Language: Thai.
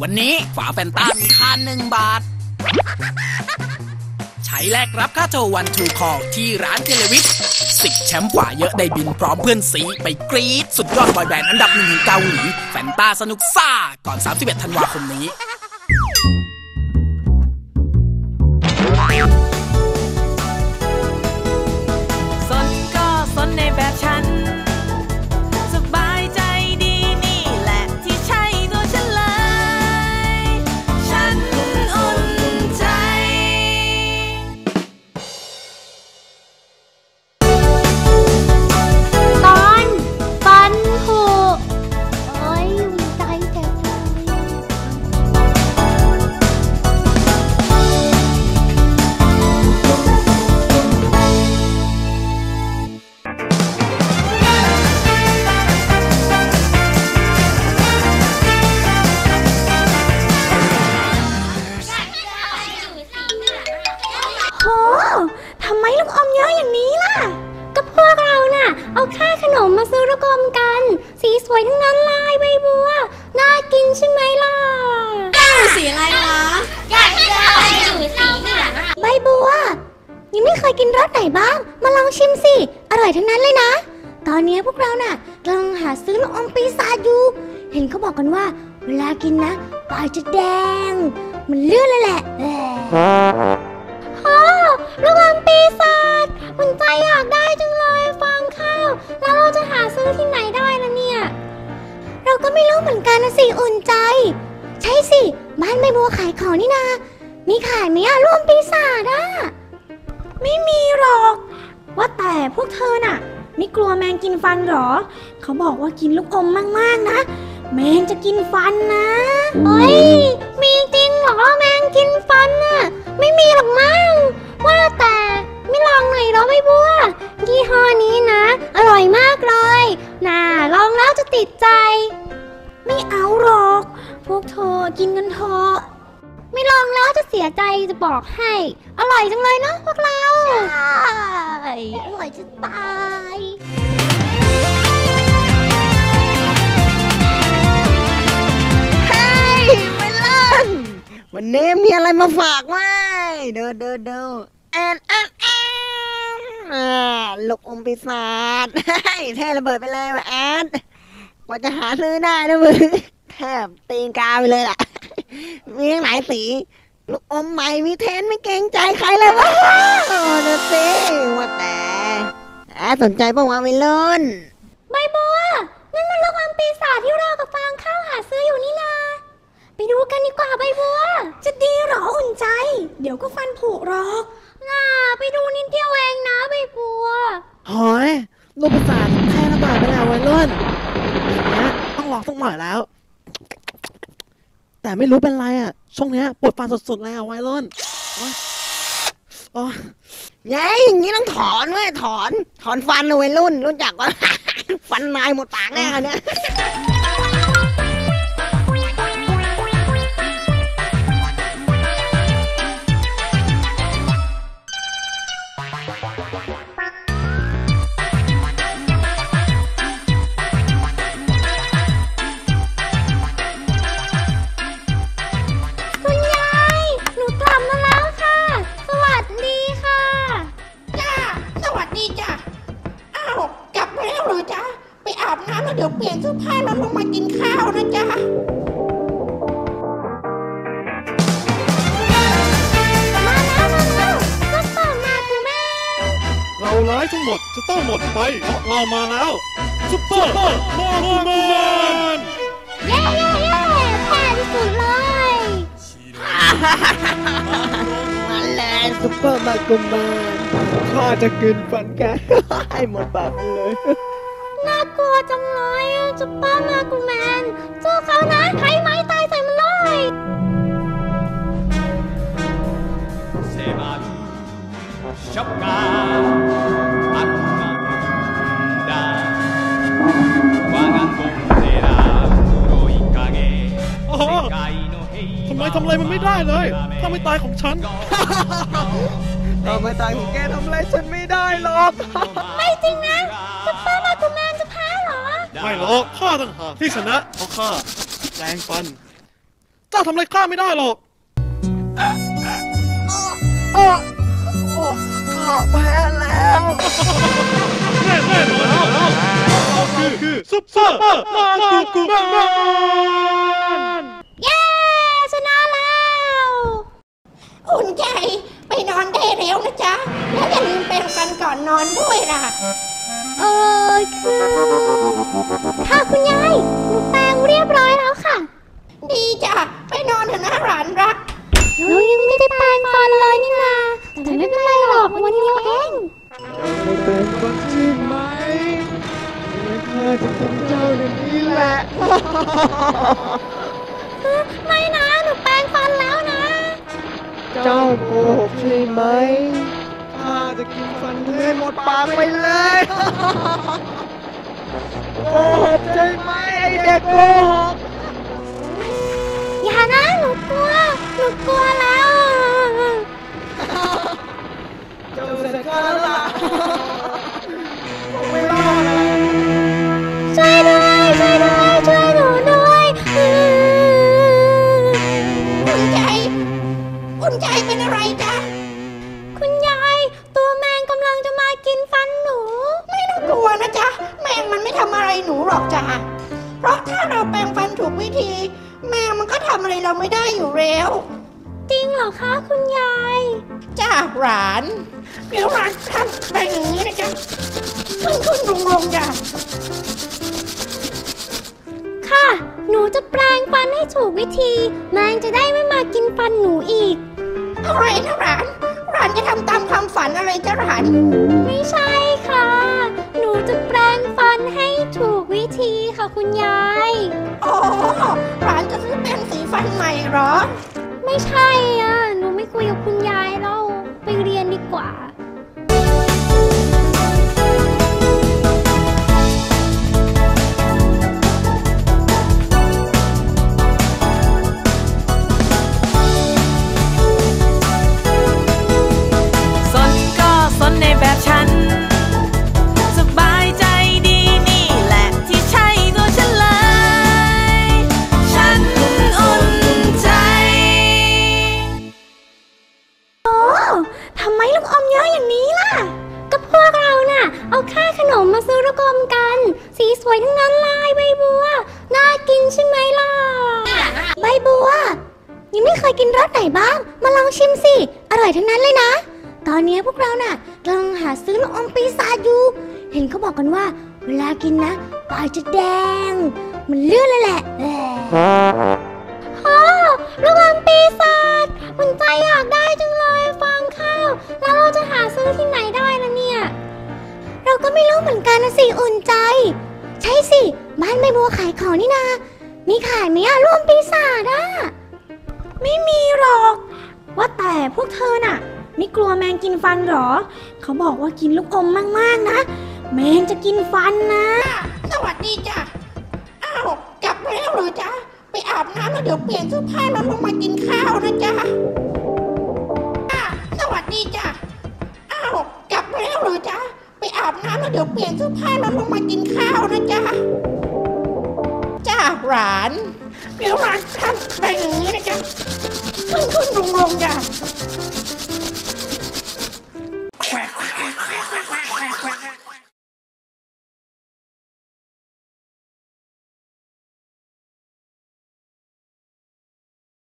วันนี้ฝาแฟนตามีค่าหนึ่งบาท ใช้แลกรับค่าโทรวันทูคอลที่ร้านเทเลวิทสิบแชมป์ฝาเยอะได้บินพร้อมเพื่อนสีไปกรี๊ดสุดยอดบอยแบนด์อันดับหนึ่งของเกาหลีแฟนตาสนุกซ่าก่อน 31 ธันวาคมนี้ นมมาซื้อลูกอมกัน สีสวยทั้งนั้นลายใบบัว น่ากินใช่ไหมล่ะสีอะไรคะอยากได้สีเหลืองใบบัว ยังไม่เคยกินรสไหนบ้าง มาลองชิมสิ อร่อยทั้งนั้นเลยนะ ตอนนี้พวกเราน่ะกำลังหาซื้อลูกอมปีศาจอยู่ เห็นเขาบอกกันว่า เวลากินนะปากจะแดง มันเลื่อนเลยแหละแหมโอ้ ลูกอมปีศาจมันใจอยากได้จังเลยฟังข้าว แล้วเราจะหาซื้อที่ไหนได้ล่ะเนี่ย เราก็ไม่รู้เหมือนกันนะสิอุ่นใจ ใช่สิ บ้านใบบัวขายของนี่นา มีขายไหมอะลูกอมปีศาจอะไม่มีหรอก ว่าแต่พวกเธอน่ะ ไม่กลัวแมงกินฟันหรอ เขาบอกว่ากินลูกอมมากๆนะ แมงจะกินฟันนะเฮ้ยมีจริงเหรอแมงกินฟันน่ะ ไม่มีหรอกมั้งว่า ลองหน่อยเหรอไม่บัวยี่ห้อนี้นะ อร่อยมากเลยน่าลองแล้วจะติดใจ ไม่เอาหรอก พวกเธอกินกันเถอะไม่ลองแล้วจะเสียใจจะบอกให้ อร่อยจังเลยเนาะพวกเราใช่อร่อยจะตายเฮ้ยไม่เล่นวันนี้มีอะไรมาฝากไหมเดูดูดูแอนแอนแอนอ่า ลูกอมปีศาจเท่ระเบิดไปเลยวะแอนกว่าจะหาซื้อได้นะมึงแทบตีนกาไปเลยล่ะ มีทั้งหลายสี ลูกอมใหม่มีเทนไม่เกรงใจใครเลยวะโอ้นะสิว่าแต่แอนสนใจป่าวะไม่เล่นใบบัวนั่นมันลูกอมปีศาจที่เรากับฟางข้าวหาซื้ออยู่นี่นาไปดูกันดีกว่าใบบัว จะดีเหรออุ่นใจ เดี๋ยวก็ฟันผุหรอกน่าไปดูนิดเดียวเองนะใบบัว หอย ลูกประสาทแค่ระบาดไปแล้ววัยรุ่นอย่างเนี้ยต้องลองสักหน่อยแล้ว แต่ไม่รู้เป็นไรอะ ช่วงเนี้ยปวดฟันสุดๆเลยอะวัยรุ่นโอ้ยโอ๊ยยัยอย่างงี้ต้องถอนเว้ยถอน ถอนฟันเลยไวรุ่น รู้จักว่า ฟันนายหมดปากแน่เนี่ยำแล้วเดี๋ยวเปลี่ยนเสื้อผ้าแล้วลงมากินข้าวนะจ๊ะมาแล้วมาแล้วก็ต่อมาคุณแม่เราร้ายทั้งหมดจะต้องหมดไปเพราะเรามาแล้วซุปเปอร์มาร์แมนเย้เย้เย้แพ้ที่สุดเลยมันเลยซุปเปอร์มากุมารข้าจะกินฟันแกให้หมดปากไปเลยน่ากลัว จังเลยจะป้ามากูแมนเจอเขานะใครไม้ตายใส่มันเลยเซมาดูชักาอัดกันดาวางันกงเซราคุโอิกาเกทำไมทำอะไรมันไม่ได้เลย ถ้าไม่ตายของฉันถ้าไม่ตายของแกทำอะไรฉันไม่ได้หรอก ไม่จริงนะสป้ามากูแม ไม่หรอกข้าต่างหากที่ชนะเพราะข้าแรงฟัน เจ้าทำอะไรข้าไม่ได้หรอกโอ้โอ้ข้าแพ้แล้วแน่แน่นอนแล้วเราคือคือซุปเปอร์มากุกุมานเย้ชนะแล้ว อุ่นใจไปนอนได้เร็วนะจ๊ะ แล้วอย่าลืมแปรงฟันก่อนนอนด้วยล่ะ เออคือค่ะคุณยายหนูแปลงเรียบร้อยแล้วค่ะ ดีจ้ะไปนอนเถอะนะหลานรัก เรายังไม่ได้แปลงฟันเลยนี่นาแต่ไม่เป็นไรหรอกวันเดียวเองเป็นคนใช่ไหมข้าจะเป็นเจ้าอย่างนี้แหละไม่นะ หนูแปลงฟันแล้วนะ เจ้าโกหกใช่ไหมข้า จะกินฟันเธอให้หมดปากไปเลย โกหกใช่ไหมไอเด็กโกหกอย่านะหนูกลัว หนูกลัวแล้ว ถูกวิธีแมงมันก็ทำอะไรเราไม่ได้อยู่แล้ว จริงเหรอคะคุณยาย จ้าหลาน เดี๋ยวหลานทำแปรงอย่างนี้นะจ๊ะขึ้นขึ้นลงลงจ้ะค่ะ หนูจะแปลงฟันให้ถูกวิธี แมงจะได้ไม่มากินฟันหนูอีก อะไรนะหลานหลานจะทำตามความฝันอะไรจ้ะหลาน ไม่ใช่ค่ะ หนูจะแปลงฟันให้ถู กวิธีค่ะคุณยายอ๋อหลานจะซื้อแปรงสีฟันใหม่เหรอ ไม่ใช่อะ เราน่ะเอาค่าขนมมาซื้อลูกมกัน สีสวยทั้งนั้นลายใบบัว น่ากินใช่ไหมล่ะ ใบบัว ยังไม่เคยกินรสไหนบ้าง มาลองชิมสิ อร่อยทั้งนั้นเลยนะ ตอนนี้พวกเราน่ะกำลังหาซื้อลูกอมปีศาจอยู่ เห็นเขาบอกกันว่า เวลากินนะปากจะแดง มันเลือนเลยแหละโอ้ลูกอมปีศาจมันใจอยากได้จังเลยฟังข้าว แล้วเราจะหาซื้อที่ไหนได้ล่ะเนี่ย เราก็ไม่รู้เหมือนกันนะสิอุ่นใจ ใช่สิ บ้านใบบัวขายของนี่นา มีขายไหมอะร่วมปีศาจอะไม่มีหรอก ว่าแต่พวกเธอน่ะ ไม่กลัวแมงกินฟันหรอ เขาบอกว่ากินลูกอมมากๆนะ แมงจะกินฟันนะ สวัสดีจ้ะอ้าวกลับแล้วเหรอจ๊ะไปอาบน้ำแล้วเดี๋ยวเปลี่ยนเสื้อผ้าแล้วลงมากินข้าวนะจ๊ะอะสวัสดีจ้ะ อาบน้ำแล้วเดี๋ยวเปลี่ยนเสื้อผ้าแล้วลงมากินข้าวนะจ๊ะจ้าหลาน เดี๋ยวหลานทำแปรงอย่างนี้นะจ๊ะขึ้นขึ้นลงลงจ้ะ